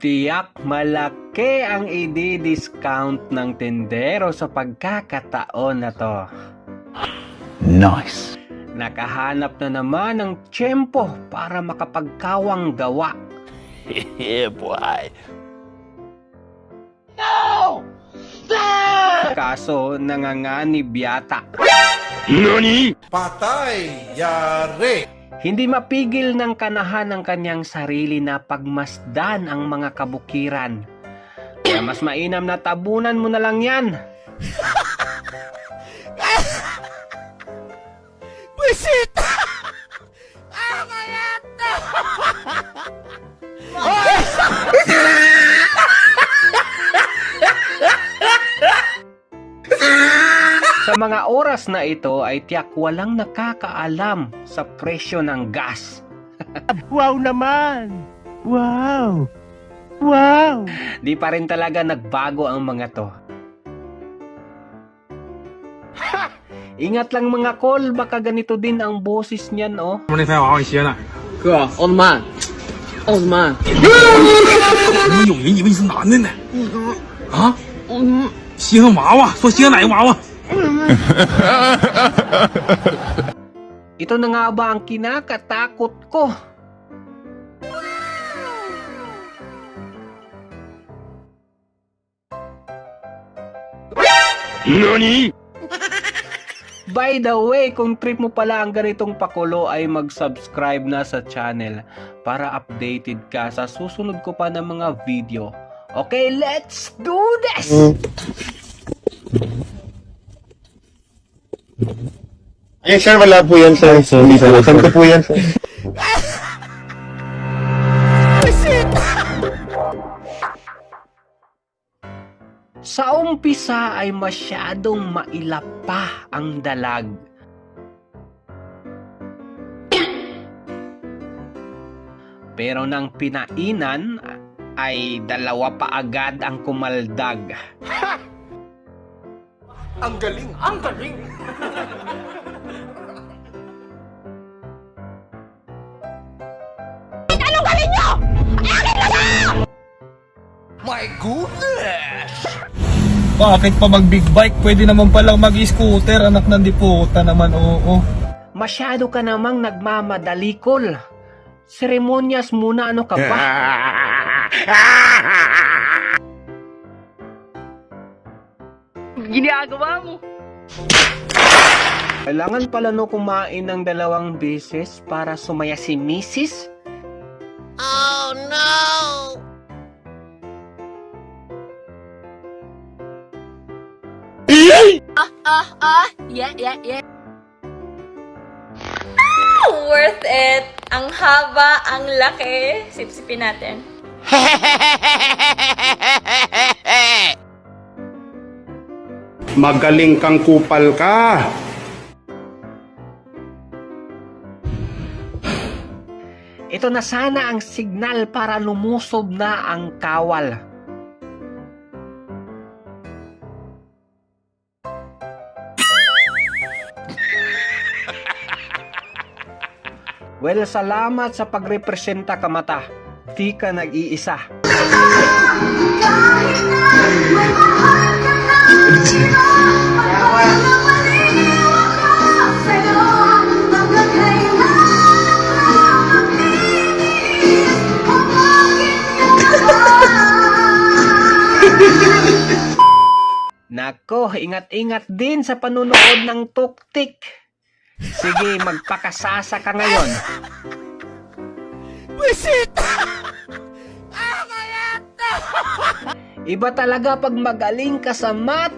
Tiyak malaki ang i-discount ng tindero sa pagkakataon na to. Nice. Nakahanap na naman ng tiyempo para makapagkawang gawa. Yeah, boy. Kaso nanganganib yata. Nani? Patay! Yari! Hindi mapigil ng kanahan ng kanyang sarili na pagmasdan ang mga kabukiran. Kaya mas mainam na tabunan mo na lang yan. Buisit! Sa mga oras na ito ay tiyak walang nakakaalam sa presyo ng gas. Wow naman! Wow! Wow! Di pa rin talaga nagbago ang mga to. Ingat lang mga kol, baka ganito din ang boses niyan oh. 那台娃娃你歇呢？哥，奥特曼，奥特曼，你有人以为你是男的呢？啊？稀罕娃娃，说稀罕哪个娃娃？ Ito na nga ba ang kinakatakot ko? Nani? By the way, kung trip mo pala ang ganitong pakulo ay mag-subscribe na sa channel para updated ka sa susunod ko pa ng mga video. Okay, let's do this! Ay, sir, wala po yan, sir. Hindi po. Saan ko po yan, sir? Sa umpisa ay masyadong mailap pa ang dalag. Pero nang pinainan ay dalawa pa agad ang kumaldag. Ang galing! Ang galing! My goodness! Bakit pa mag big bike? Pwede naman palang mag-scooter, anak ng diputa naman, oo. Masyado ka namang nagmamadali, Kol. Seremonyas muna ano ka pa? ginagawa mo? Kailangan pala no kumain ng dalawang beses para sumaya si Mrs. Ah, ah, yeah, yeah, yeah. Ah, worth it. Ang haba, ang laki. Sipsipin natin. Magaling kang kupal ka. Ito na sana ang signal para lumusob na ang kawal. Well, salamat sa pagrepresenta kamata. Di ka nag-iisa. Nako, ingat-ingat din sa panunood ng tuktik. Sige, magpakasasa ka ngayon. Buisit! Iba talaga pag magaling ka sa math.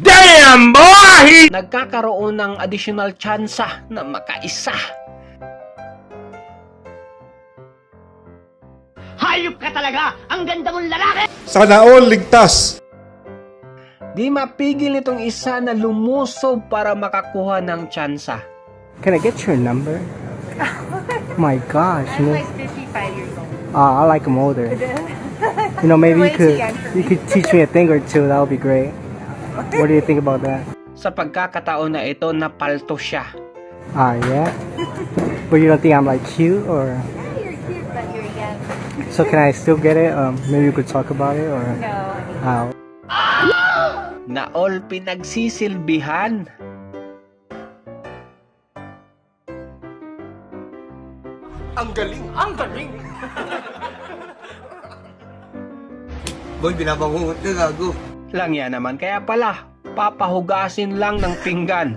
Damn, boy! Nagkakaroon ng additional tsansa na makaisa. Ka talaga! Ang ganda mong lalaki! Sana all ligtas! Di mapigil nitong isa na lumusob para makakuha ng tsansa. Can I get your number? My gosh, know, like 55 years old. uh, I like him older. You know, maybe you could you could teach me a thing or two. That would be great. What do you think about that? Sa pagkakataon na ito, napalto siya. Ah, yeah. But you don't think I'm like cute or? You're cute, but you're young. So can I still get it? Um, maybe we could talk about it or? No. How? Na all pinagsisilbihan. Ang galing! Ang galing! Boy, binabangungot ka, gago. Lang yan naman. Kaya pala, papahugasin lang ng pinggan.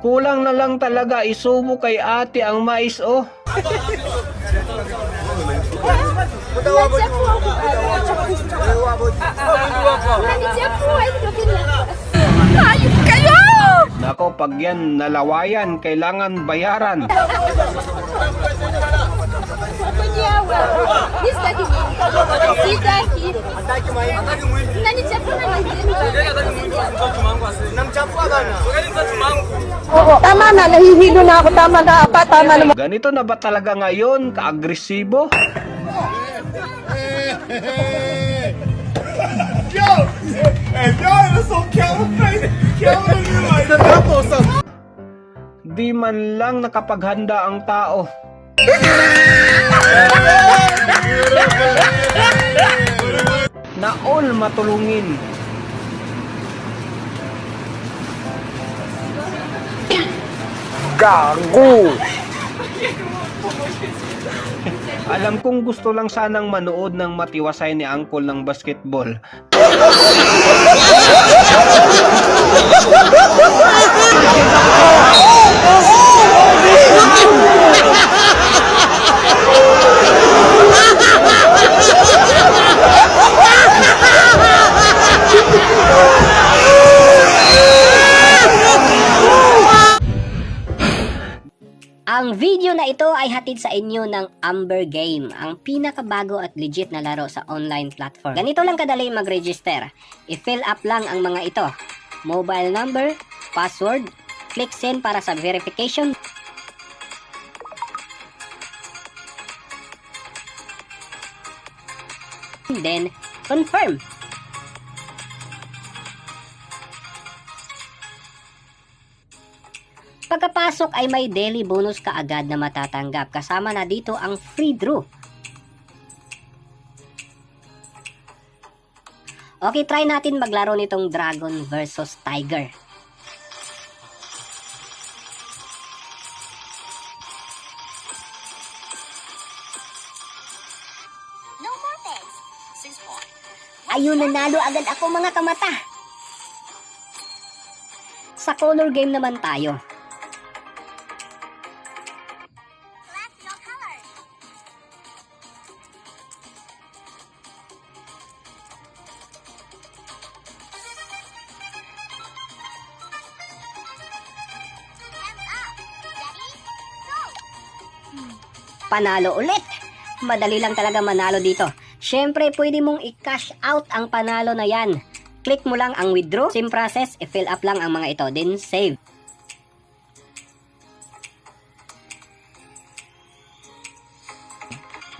Kulang na lang talaga isubo kay ate ang mais oh. Ayup kayo! Nako, pag yan nalawayan, kailangan bayaran. Tama na, nahihilo na ako. Tama na, apa, tama na. Ganito na ba talaga ngayon? Kaagresibo? Di man lang nakapaghanda ang tao. na all matulungin. Gago! Alam kong gusto lang sanang manood ng matiwasay ni Uncle ng basketball. Ang video na ito ay hatid sa inyo ng Amber Game, ang pinakabago at legit na laro sa online platform. Ganito lang kadali mag-register. I-fill up lang ang mga ito. Mobile number, password, click send para sa verification. Then, confirm. Pagkapasok ay may daily bonus ka agad na matatanggap. Kasama na dito ang free draw. Okay, try natin maglaro nitong Dragon versus Tiger. Ayun, nanalo agad ako mga kamata. Sa color game naman tayo. Panalo ulit. Madali lang talaga manalo dito. Siyempre, pwede mong i-cash out ang panalo na yan. Click mo lang ang withdraw. Same process, i-fill up lang ang mga ito. Then, save.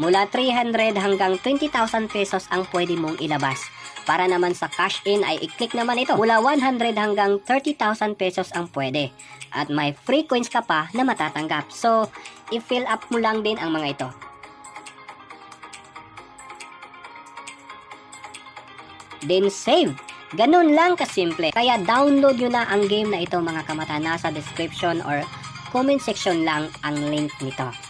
Mula 300 hanggang 20,000 pesos ang pwede mong ilabas. Para naman sa cash in ay i-click naman ito. Mula 100 hanggang 30,000 pesos ang pwede. At may free coins ka pa na matatanggap. So, i-fill up mo lang din ang mga ito. Then save. Ganun lang kasimple. Kaya download nyo na ang game na ito mga kamata. Nasa description or comment section lang ang link nito.